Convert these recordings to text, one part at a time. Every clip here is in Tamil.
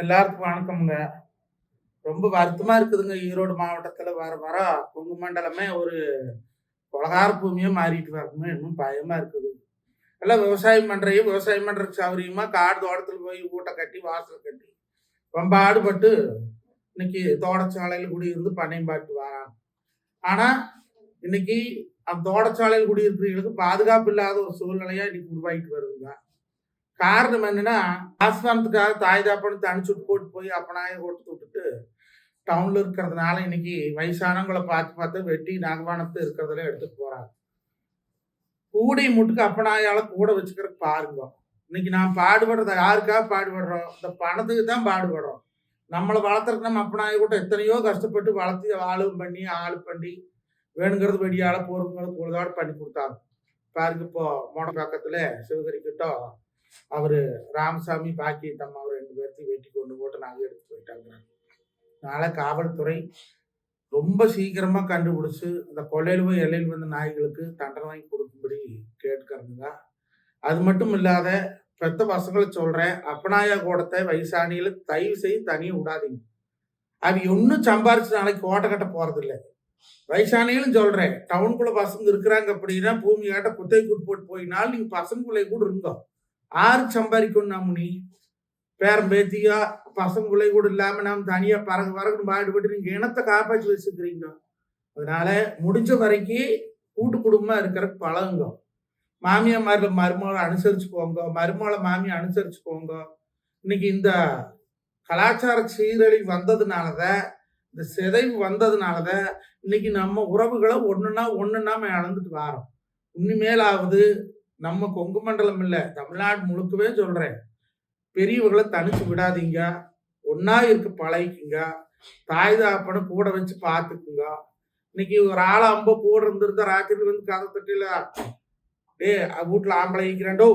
எல்லாருக்கும் வணக்கம்ங்க. ரொம்ப வருத்தமா இருக்குதுங்க ஈரோடு மாவட்டத்துல வர வர கொங்கு மண்டலமே ஒரு கொலகார பூமியா மாறிட்டு வரணுமே இன்னும் பயமா இருக்குது. எல்லாம் விவசாயம் பண்றையும் விவசாயம் பண்றதுக்கு சௌரியமா காடு தோட்டத்துல போய் ஊட்ட கட்டி வாசல் கட்டி ரொம்ப ஆடுபட்டு இன்னைக்கு தோட்டச்சாலையில் குடியிருந்து பண்ணையம் பாட்டு வராங்க ஆனா இன்னைக்கு அந்த தோட்டச்சாலையில் குடியிருக்கிறவங்களுக்கு பாதுகாப்பு இல்லாத ஒரு சூழ்நிலையா இன்னைக்கு உருவாகிட்டு வருதுங்க. காரணம் என்னன்னா ஆஸ்தானத்துக்காக தாய் தாப்பனு தனிச்சுட்டு போட்டு போய் அப்பனாய கொடுத்து விட்டுட்டு டவுன்ல இருக்கிறதுனால இன்னைக்கு வயசானவங்களை பார்த்து பார்த்து வெட்டி நகவானத்து இருக்கிறதுல எடுத்துட்டு போறாங்க. கூடி முட்டுக்கு அப்பனாயால கூட வச்சுக்கிறதுக்கு பாருங்க இன்னைக்கு நான் பாடுபடுறத யாருக்காக பாடுபடுறோம்? இந்த பணத்துக்கு தான் பாடுபடுறோம். நம்மளை வளர்த்துறதுக்கு நம்ம அப்பனாய கூட எத்தனையோ கஷ்டப்பட்டு வளர்த்து ஆளும் பண்ணி ஆளு பண்ணி வேணுங்கிறது வெடியால போருங்கிறது பொழுதோட பண்ணி கொடுத்தாங்க. பாருங்க இப்போ மோட பக்கத்துல சிவகரி கிட்ட அவரு ராமசாமி பாக்கி தம்மா அவர் ரெண்டு பேர்த்தையும் வெட்டி கொண்டு போட்டு நாங்கள் எடுத்து போயிட்டாங்க. நாளை காவல்துறை ரொம்ப சீக்கிரமா கண்டுபிடிச்சு அந்த கொள்ளையில் எல்லையில் வந்த நாய்களுக்கு தண்டனை வாங்கி கொடுக்கும்படி கேட்கறதுங்க அது மட்டும் இல்லாத பெத்த பசங்களை சொல்றேன் அப்பனாயா கூடத்தை வயசானியில தயவு செய்து தனியாக விடாதீங்க. அவங்க ஒன்றும் சம்பாரிச்சு நாளைக்கு கோட்டை கட்ட போறது இல்லை வயசானிகளும் சொல்றேன் டவுனுக்குள்ள பசங்க இருக்கிறாங்க அப்படின்னா பூமி காட்ட குத்தை கூட்டு போட்டு போயினாலும் நீங்க பசங்களுக்குள்ளே கூட இருந்தோம் ஆறு சம்பாதிக்கணும் முனி நீ பேரம் பேத்தியா பசங்க பிள்ளை கூட இல்லாமல் நாம் தனியாக பறகு பறகுன்னு பாடுபட்டு நீங்கள் இனத்தை காப்பாற்றி வச்சுக்கிறீங்க அதனால முடிஞ்ச வரைக்கும் கூட்டு குடும்பமாக இருக்கிற பழகுங்க மாமியாமாரில் மருமகளை அனுசரித்து போங்க மருமகளை மாமியை அனுசரித்து போங்க இன்னைக்கு இந்த கலாச்சார சீரழி வந்ததுனாலதான் இந்த சிதைவு வந்ததுனாலதான் இன்னைக்கு நம்ம உறவுகளை ஒன்றுனா ஒன்றுனா இழந்துட்டு வரோம் இனிமேலாவது நம்ம கொங்கு மண்டலம் இல்லை தமிழ்நாடு முழுக்கவே சொல்கிறேன் பெரியவர்களை தனிச்சு விடாதீங்க. ஒன்றா இருக்கு பழகிக்குங்க. தாய் தாப்பனை கூட வச்சு பார்த்துக்குங்க இன்னைக்கு ஒரு ஆள் அம்ப கூட இருந்திருந்தா ராத்திரி வந்து கதை தட்டில டே வீட்டில் ஆம்பளை இருக்கிறாண்டோ?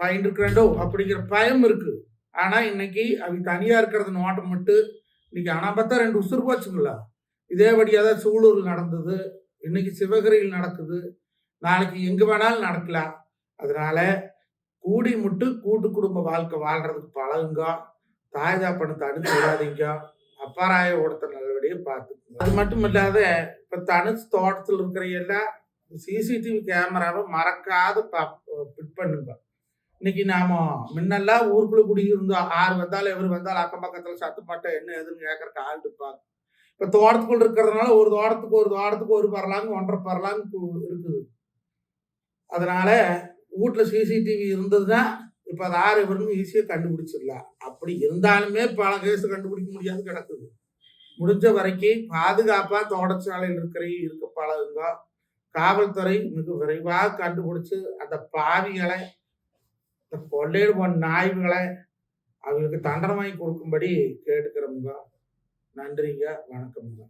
பையன் இருக்கிறாண்டோ? அப்படிங்கிற பயம் இருக்கு. ஆனா இன்னைக்கு அவங்க தனியா இருக்கிறது நோட்டம் மட்டும் இன்னைக்கு அனாபத்தா ரெண்டு உசுறு போச்சுங்களா இதேபடியாக தான் சூலூரில் நடந்தது. இன்னைக்கு சிவகிரியில் நடக்குது. நாளைக்கு எங்கு வேணாலும் நடக்கலாம். அதனால கூடி முட்டு கூட்டு குடும்ப வாழ்க்கை வாழ்றதுக்கு பழகுங்க. தாய் தாப்பனை தடுத்து விடாதீங்க. அப்பாராய ஓடத்தை நல்லபடியாக பார்த்துக்கோங்க. அது மட்டும் இல்லாத இப்போ தனிச்சு தோட்டத்தில் இருக்கிற எல்லாம் சிசிடிவி கேமராவை மறக்காத ஃபிட் பண்ணுங்க. இன்னைக்கு நாம முன்னெல்லாம் ஊருக்குள்ள குடியிருந்தோம். ஆறு வந்தாலும் எவர் வந்தாலும் அக்கம் பக்கத்தில் சத்து மாட்டோம் என்ன எதுன்னு கேட்கறக்கு ஆள் இருப்பாங்க. இப்போ தோட்டத்துக்குள்ள இருக்கிறதுனால ஒரு தோட்டத்துக்கு ஒரு தோட்டத்துக்கு ஒரு பரலாங்க ஒன்றரை பரலாங்க இருக்குது. அதனால் வீட்டில் சிசிடிவி இருந்ததுன்னா இப்போ அது ஆறு இவருன்னு ஈஸியாக கண்டுபிடிச்சிடலாம். அப்படி இருந்தாலுமே பல கேஸ் கண்டுபிடிக்க முடியாது கிடக்குது. முடிஞ்ச வரைக்கும் பாதுகாப்பாக தோட்டச்சாலையில் இருக்கிற இருக்க பழகுங்க. காவல்துறை மிக விரைவாக கண்டுபிடிச்சு அந்த பாவிகளை இந்த கொள்ளையிடு போன நாய்களை அவங்களுக்கு தண்டனை வாங்கி கொடுக்கும்படி கேட்டுக்கிறோமுங்க. நன்றிங்க வணக்கம்ங்க.